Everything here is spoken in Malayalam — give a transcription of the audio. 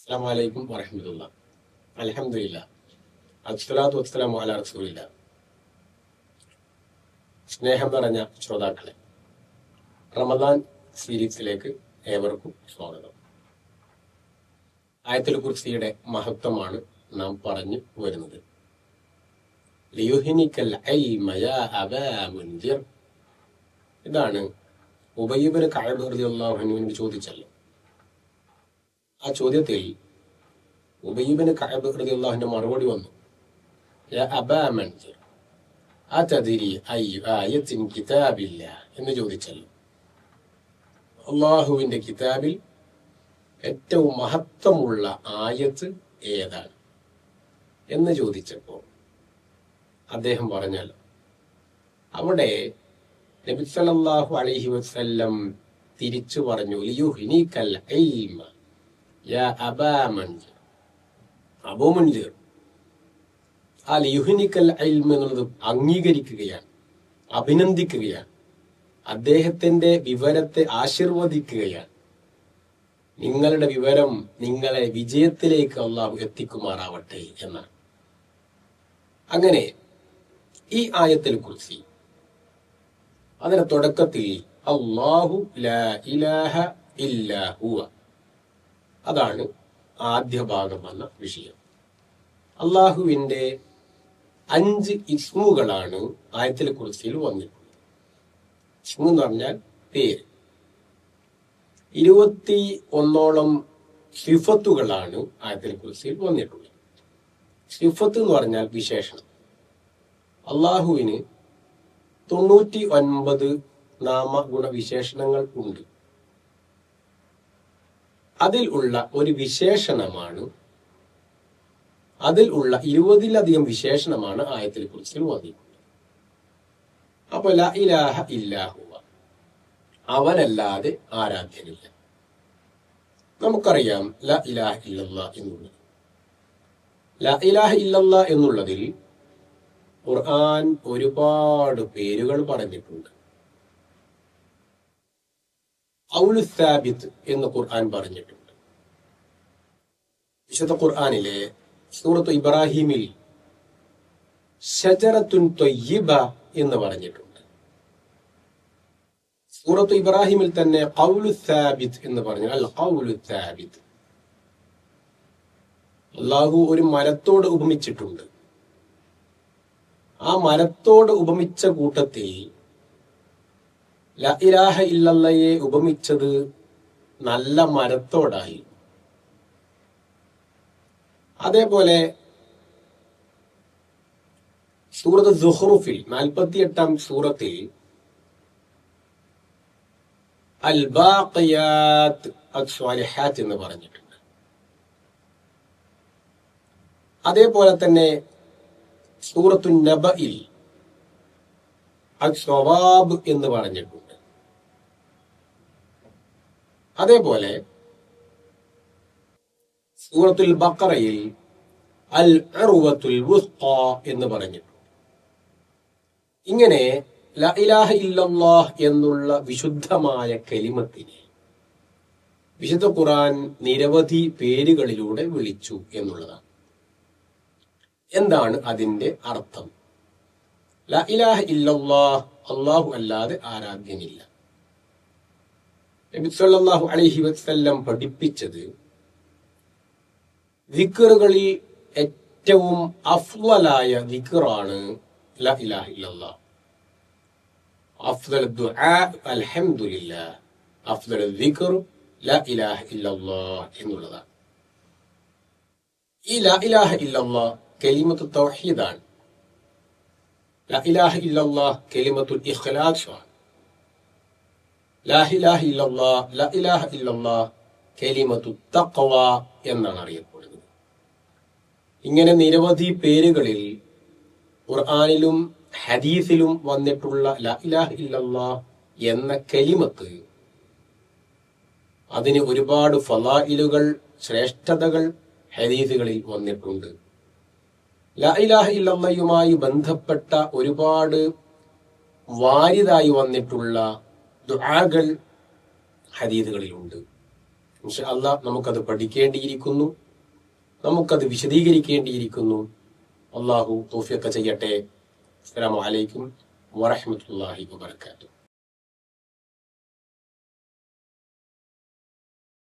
അസ്സാം വലൈക്കും വറഹമത്തുള്ള. അലഹമില്ല അസ്സലാത്തു വസ്സലാം അല റസൂലില്ല. സ്നേഹം നിറഞ്ഞ ശ്രോതാക്കളെ റമദാൻ സീരീസിലേക്ക് ഏവർക്കും സ്വാഗതം. ആയത്തിൽ കുർസിയുടെ മഹത്വമാണ് നാം പറഞ്ഞു വരുന്നത്. ലിയുഹിനിക്കൽ ഇതാണ് റളിയല്ലാഹു അൻഹുവിനോട് ചോദിച്ചല്ലോ. ആ ചോദ്യത്തിൽ ഉബയ്യബിന് കഅബ് ഹൃദയുള്ളാഹിന്റെ മറുപടി വന്നു. ആയത്തിൻ കിതാബില്ല എന്ന് ചോദിച്ചല്ലോ. അള്ളാഹുവിന്റെ കിതാബിൽ ഏറ്റവും മഹത്വമുള്ള ആയത്ത് ഏതാണ് എന്ന് ചോദിച്ചപ്പോൾ അദ്ദേഹം പറഞ്ഞല്ലോ അവിടെ നബി സല്ലല്ലാഹു അലൈഹി വസല്ലം തിരിച്ചു പറഞ്ഞു ലിയുഹ്നികൽ ഇൽമ യാ അബാ മൻസിർ അബൂ മൻസിർ ആ ലിയുഹ്നിക്കൽ ഇൽമ എന്നുള്ളത് അംഗീകരിക്കുകയാണ് അഭിനന്ദിക്കുകയാണ്. അദ്ദേഹത്തിന്റെ വിവരത്തെ ആശീർവദിക്കുകയാണ്. നിങ്ങളുടെ വിവരം നിങ്ങളെ വിജയത്തിലേക്ക് അള്ളാഹു എത്തിക്കുമാറാവട്ടെ എന്നാണ്. അങ്ങനെ ഈ ആയത്തിൽ കുറിച്ച് അതിന്റെ തുടക്കത്തിൽ അള്ളാഹു ഇലാഹ ഇല്ലാ ഹുവ. അതാണ് ആദ്യ ഭാഗം എന്ന വിഷയം. അള്ളാഹുവിന്റെ അഞ്ച് ഇസ്മുകളാണ് ആയത്തിൽ കുറിച്ചിൽ വന്നിട്ടുള്ളത്. ഇസ്മു എന്ന് പറഞ്ഞാൽ പേര്. ഇരുപത്തി ഒന്നോളം സിഫത്തുകളാണ് ആയത്തിൽ കുറിച്ചിൽ വന്നിട്ടുള്ളത്. സിഫത്ത് എന്ന് പറഞ്ഞാൽ വിശേഷണം. അള്ളാഹുവിന് തൊണ്ണൂറ്റി ഒൻപത് നാമഗുണ വിശേഷണങ്ങൾ ഉണ്ട്. അതിൽ ഉള്ള ഒരു വിശേഷണമാണ് അതിൽ ഉള്ള ഇരുപതിലധികം വിശേഷണമാണ് ആയത്തിൽ കുറിച്ച് വന്നിട്ടുള്ളത് അപ്പൊ ഇലാഹ ഇല്ലാഹുവ അവനല്ലാതെ ആരാധ്യനില്ല. നമുക്കറിയാം ല ഇലാഹ ഇല്ലല്ല എന്നുള്ളത്. ല ഇലാഹ ഇല്ലല്ല എന്നുള്ളതിൽ ഖുർആൻ ഒരുപാട് പേരുകൾ പറഞ്ഞിട്ടുണ്ട്. ഔലു സാബിത്ത് എന്ന് ഖുർആൻ പറഞ്ഞിട്ടുണ്ട്. വിശുദ്ധ ഖുർആനിലെ സൂറത്ത് ഇബ്രാഹിമിൽ ഷജറത്തുൻ തൊയ്യിബ എന്ന് പറഞ്ഞിട്ടുണ്ട്. സൂറത്ത് ഇബ്രാഹിമിൽ തന്നെ കൗലു സാബിത്ത് എന്ന് പറഞ്ഞു. അല്ല കൗലു സാബിത്ത്. അള്ളാഹു ഒരു മരത്തോട് ഉപമിച്ചിട്ടുണ്ട്. ആ മരത്തോട് ഉപമിച്ച കൂട്ടത്തിൽ ല ഇലാഹ ഇല്ലല്ലയെ ഉപമിച്ചത് നല്ല മരത്തോടായി. അതേപോലെ സൂറത്ത് സുഹ്റുഫിൽ നാൽപ്പത്തിയെട്ടാം സൂറത്തിൽ അൽ ബാഖിയാത്ത് അസ്വാലിഹാത്ത് എന്ന് പറഞ്ഞിട്ടുണ്ട്. അതേപോലെ തന്നെ സൂറത്തു നബയിൽ അസ്വവാബ് എന്ന് പറഞ്ഞിട്ടുണ്ട്. അതേപോലെ സൂറത്തുൽ ബക്കറയിൽ അൽ അറുവത്തുൽ എന്ന് പറഞ്ഞിട്ടുണ്ട്. ഇങ്ങനെ ല ഇലാഹ ഇല്ലല്ലാഹ് എന്നുള്ള വിശുദ്ധമായ കലിമത്തിനെ വിശുദ്ധ ഖുറാൻ നിരവധി പേരുകളിലൂടെ വിളിച്ചു എന്നുള്ളതാണ്. എന്താണ് അതിന്റെ അർത്ഥം? ല ഇലാഹ ഇല്ലല്ലാഹ് അള്ളാഹു അല്ലാതെ ആരാധ്യനില്ല. നബി സല്ലല്ലാഹു അലൈഹി വസല്ലം പഠിപ്പിച്ചത് ദിക്കറുകളിൽ ഏറ്റവും അഫ്വലായ ദിക്കറാണ് ലാ ഇലാഹ ഇല്ലല്ലാഹ്. ദുആ അൽഹംദുലില്ലാഹ്. ലാ ഇലാഹ ഇല്ലല്ലാഹ് എന്നുള്ളതാണ്. ഈ ലാ ഇലാഹ ഇല്ലല്ലാഹ് കലിമത്ത് തൗഹീദാണ്. ഇലാഹ ഇല്ലല്ലാഹ് കലിമത്തുൽ ഇഖ്ലാസ് ആണ്. ലാ ഇലാഹ ഇല്ലല്ലാഹ് ല ഇലാഹ ഇല്ലല്ലാഹ് കലിമത്തു തഖ്വ എന്നാണ് അറിയപ്പെടുന്നത്. ഇങ്ങനെ നിരവധി പേരുകളിൽ ഖുർആനിലും ഹദീസിലും വന്നിട്ടുള്ള ല ഇലാഹ ഇല്ലല്ലാ എന്ന കലിമത്ത് അതിന് ഒരുപാട് ഫലായിലുകൾ ശ്രേഷ്ഠതകൾ ഹദീസുകളിൽ വന്നിട്ടുണ്ട്. ലാ ഇലാഹ ഇല്ലല്ലയുമായി ബന്ധപ്പെട്ട ഒരുപാട് വാരിതായി വന്നിട്ടുള്ള ദുആകൾ ഹദീദുകളിലുണ്ട് അല്ല നമുക്കത് പഠിക്കേണ്ടിയിരിക്കുന്നു. നമുക്കത് വിശദീകരിക്കേണ്ടിയിരിക്കുന്നു. അള്ളാഹു തോഫിയൊക്കെ ചെയ്യട്ടെ. അസ്സലാമു അലൈക്കും വറഹ്മത്തുള്ളാഹി വബർക്കാത്തു